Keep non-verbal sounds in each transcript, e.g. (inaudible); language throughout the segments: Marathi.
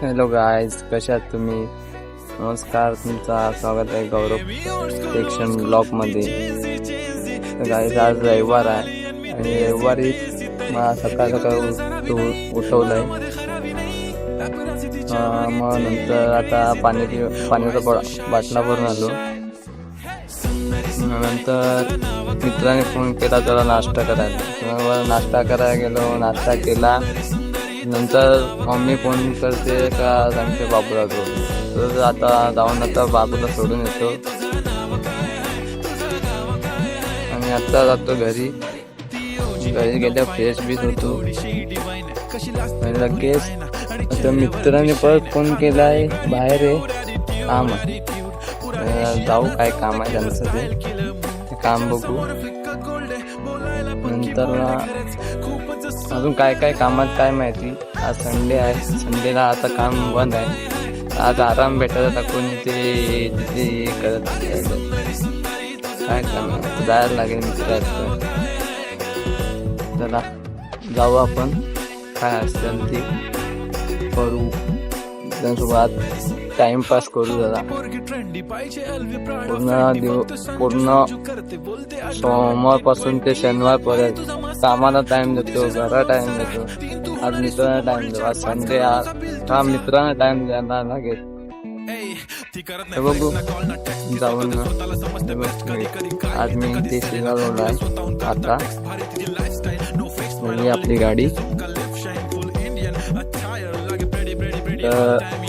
(laughs) हॅलो गायज कशा आहात तुम्ही? नमस्कार. तुमचा स्वागत आहे गौरव सेक्शन ब्लॉकमध्ये तर गायज आज रविवार आहे आणि रविवारी मला सकाळ सकाळ उठ- उठवलं आहे मग नंतर आता पाणी पाण्याचा बाटला भरून आलो. नंतर मित्राने फोन केला त्याला नाश्ता करायला. नाश्ता करायला गेलो. नाश्ता केला. नंतर मम्मी फोन करते का सांगते बाबूला तो तर आता जाऊन आता बाबूला सोडून येतो. आणि आता जातो घरी. घरी गेल्या फ्रेश बीच होतो. आणि लगेच आता मित्राने परत फोन केला आहे बाहेर आहे काम आहे. जाऊ काय काम आहे त्यांचं ते ते काम बघू. नंतर अजून काय काय कामात काय माहिती? आज संडे आहे. संडेला आता काम बंद आहे. आज आराम भेटत आता कोणी ते तिथे करत काय करणार जायला लागेल मित्राचं चला जाऊ आपण. काय असेल ते? करू. त्यांसोबत टाइमपास करू जरा. पूर्ण दिव पूर्ण सोमवारपासून ते शनिवारपर्यंत. कामाला टाइम देतो घरा टाइम देतो. आज मित्रांना टाइम देतो आज संडे आज हा मित्रांना टाइम द्यायला लागेल हे बघू जाऊन आज मी ते आता म्हणजे आपली गाडी.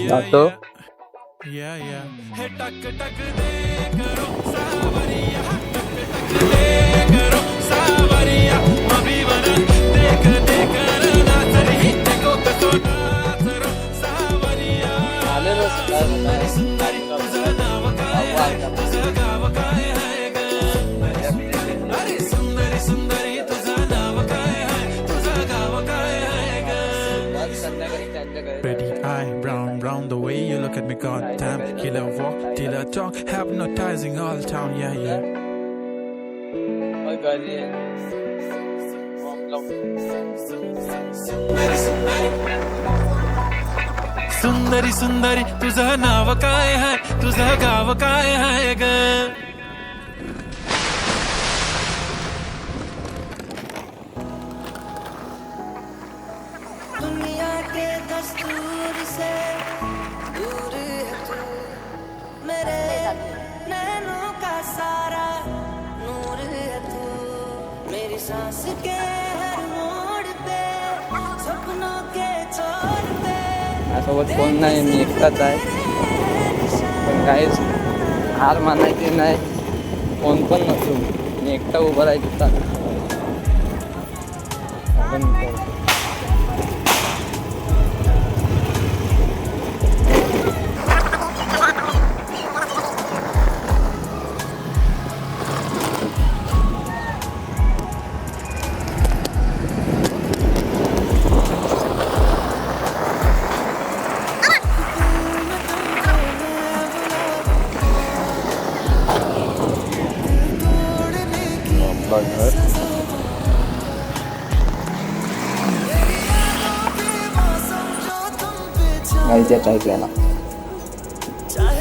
जातो. eye, brown, brown, the way you look at me, goddamn. Killer walk, killer talk, hypnotizing all town, yeah, yeah. सुंदरी सुंदरी तुझं नाव काय आहे तुझं गाव काय आहे ग दुनिया के दस्तूर सांस के हर मोड़ पे सपनों के छोर पे। माझ्यासोबत कोण नाही मी एकटाच आहे. पण काहीच हार मानायची नाही कोण पण नसू मी एकटा उभा राहायचा. आपण गाईच्या चाय प्यायला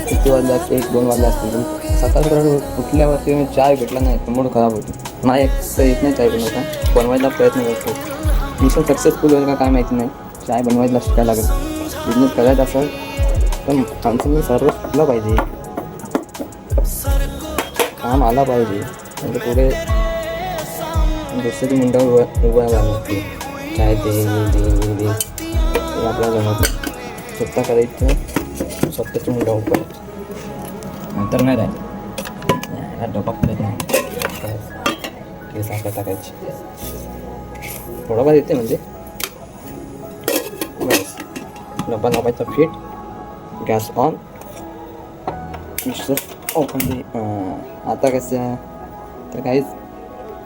किती वाजल्या एक दोन वाजले असतील. सकाळपर्यंत उठल्यावरती मी चाय भेटला नाही तर मूड खराब होतो. नाही एक तर येत नाही चाय बनवता बनवायला प्रयत्न करतो. मी पण सक्सेसफुल होईल का काय माहिती नाही. चाय बनवायला शिकायला लागेल. बिझनेस करायचा असेल तर माणसांनी सर्व शिकलं पाहिजे. काम आला पाहिजे. म्हणजे पुढे दुसरी मुंडावर उभं उभं राहावं चाय ते दे आपल्या आपल्याला जमत नाही. स्वतः करायचं स्वतःची मुंडा उभं नंतर नाही राहील. डबा करत नाही केस आपल्या टाकायची. थोडाफार येते म्हणजे. बस. डबा लावायचा फिट. Gas on. मिक्सर म्हणजे आता कसं तर काहीच.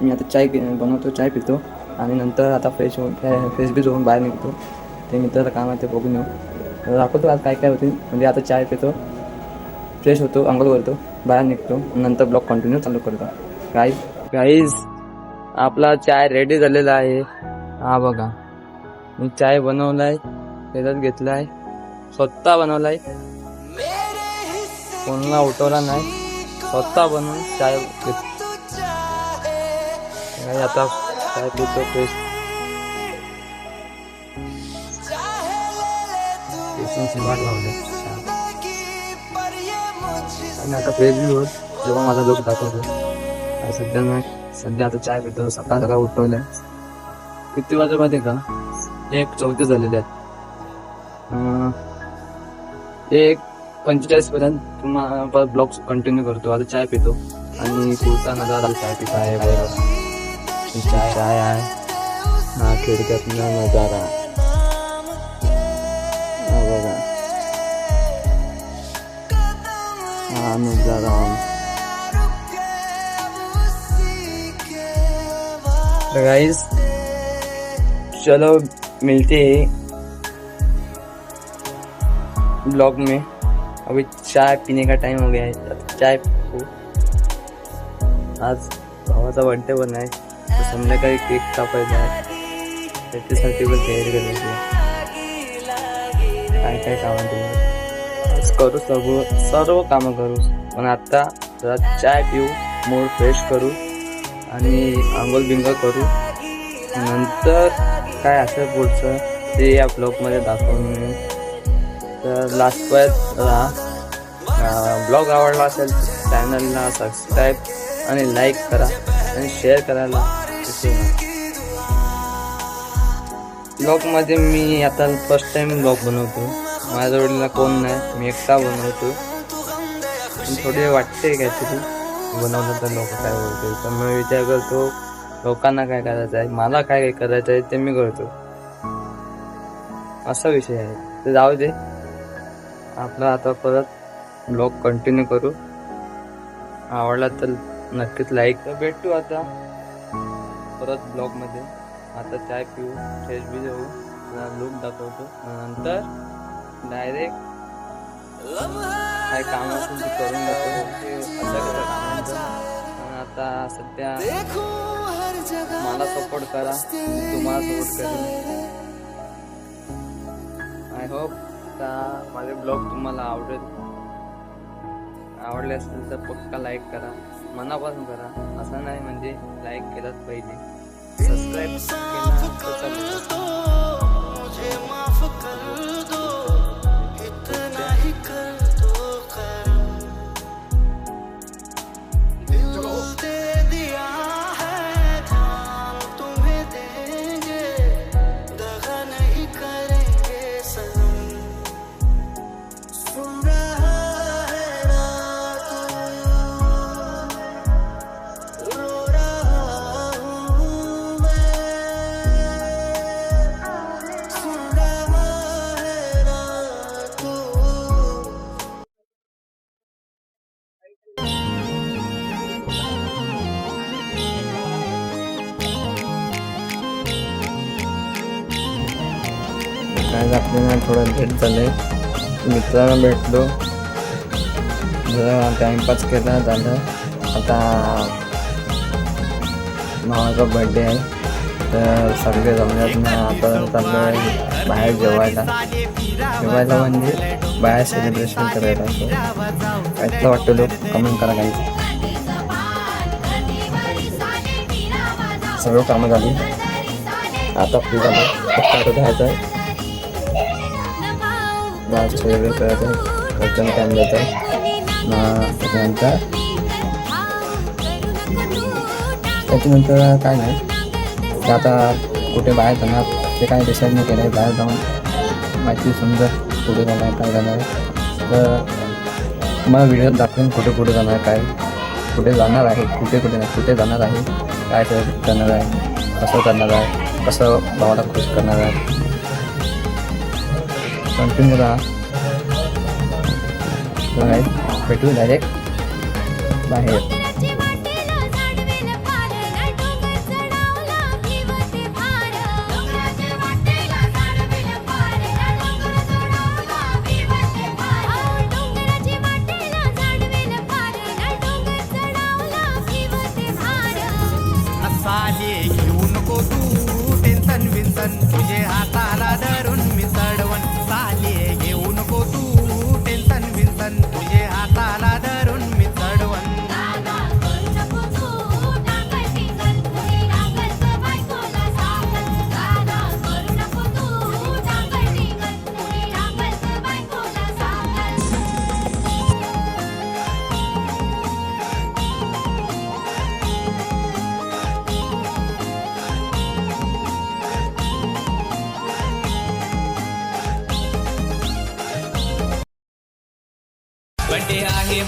मी आता चाय बनवतो चाय पितो. आणि नंतर आता फ्रेश होऊन फ्रेश बीज होऊन बाहेर निघतो. ते मित्राचं काम आहे ते बघून येऊ. दाखवतो आज काय काय होते. म्हणजे आता चाय पितो फ्रेश होतो अंघोळ करतो बाहेर निघतो नंतर ब्लॉग कंटिन्यू चालू करतो. गाईज गाईज आपला चाय रेडी झालेला आहे. हा बघा. मी चाय बनवलाय त्याच्यात घेतलाय. स्वतः बनवलाय. कोणाला उठवला नाही. स्वतः बनवून चाय घेत काही आता चाय पितो फ्रेश वाट लावले. आणि आता फ्रेश बी होत जेव्हा माझा लोक दाखवतो. सध्या मी सध्या आता चाय पितो सकाळ सकाळ उठवलंय. किती वाजता माहिती का? एक चौथे झालेले आहेत. एक पंचेचाळीस पर्यंत तुम्हाला ब्लॉग कंटिन्यू करतो. आता चाय पितो. आणि पुढचा नजारा चाय पिता आहे बरोबर. ही चाय चाय आहे. हा खिडक्यातला नजारा. हा नज़ारा गाइस चलो मिलते हैं। ब्लॉग में। अभी चाय पीने का टाइम हो गया है। चाय. आज भावाचा बर्थडे पण आहे संध्याकाळी केक कापायचा आहे त्याच्यासाठी पण तयारी करायची. काय काय कामं तुम्ही आज करू सर्व सर्व कामं करू. पण आता जरा चाय पिऊ मूड फ्रेश करू आणि आंघोळ बिंगोळ करू. नंतर काय असेल पुढचं ते या ब्लॉगमध्ये दाखवून तर लास्ट पर्यंत राहा. ब्लॉग आवडला असेल तर चॅनलला सबस्क्राईब आणि लाईक करा आणि शेअर करायला विसरू नका. ब्लॉगमध्ये मी आता फर्स्ट टाइम ब्लॉग बनवतो माझ्या वडिलांना कोण नाही मी एकटा बनवतो थोडे वाटते काहीतरी. बनवलं तर लोक काय बोलते तर मी विचार करतो लोकांना काय करायचं आहे मला काय काय करायचं आहे ते मी करतो असा विषय आहे. ते जाऊ दे. आपला आता परत ब्लॉग कंटिन्यू करू. आवडला तर नक्कीच लाईक तर भेटू आता. परत ब्लॉगमध्ये. आता चाय पिऊ फ्रेश बी जाऊ लूक दाखवतो. नंतर डायरेक्ट काय काम असेल ते करून पण आता सध्या मला सपोर्ट करा. तुम्हाला सपोर्ट करेन. आय होप का माझे ब्लॉग तुम्हाला आवडेल. आवडले असेल तर पक्का लाईक करा. मनापासून करा. असं नाही म्हणजे लाईक केलंच पाहिजे. सबस्क्राईब केला आपल्याला थोडं लेट झालंय मित्रांना भेटलो. जरा टाईमपास केला झालं. आता भावाचा बर्थडे आहे. तर सगळे जमल्यात ना आता चाललो आहे बाहेर जेवायला. जेवायला म्हणजे बाहेर सेलिब्रेशन करायला. असं वाटतं लोक कमेंट करा काही सगळं कामं झाली. आता फ्री झालं. फक्त आता जायचं आहे आज वेगळं करायचं आहे टाइम टाईम त्याच्यानंतर त्याच्यानंतर काय नाही. ते आता कुठे बाहेर जाणार ते काय डिसाईड नाही केलं आहे बाहेर जाऊन माहिती समजा कुठे जाणार काय जाणार. तर मला व्हिडिओ दाखवून कुठे कुठे जाणार काय. कुठे जाणार आहे कुठे कुठे नाही कुठे जाणार आहे काय करणार आहे कसं करणार आहे कसं भावाला खुश करणार आहे. कंटिन्यू राहा भेटू डायरेक्ट बाहेर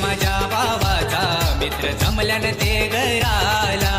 माझ्या बाबाचा मित्र जमल्यान ते गराला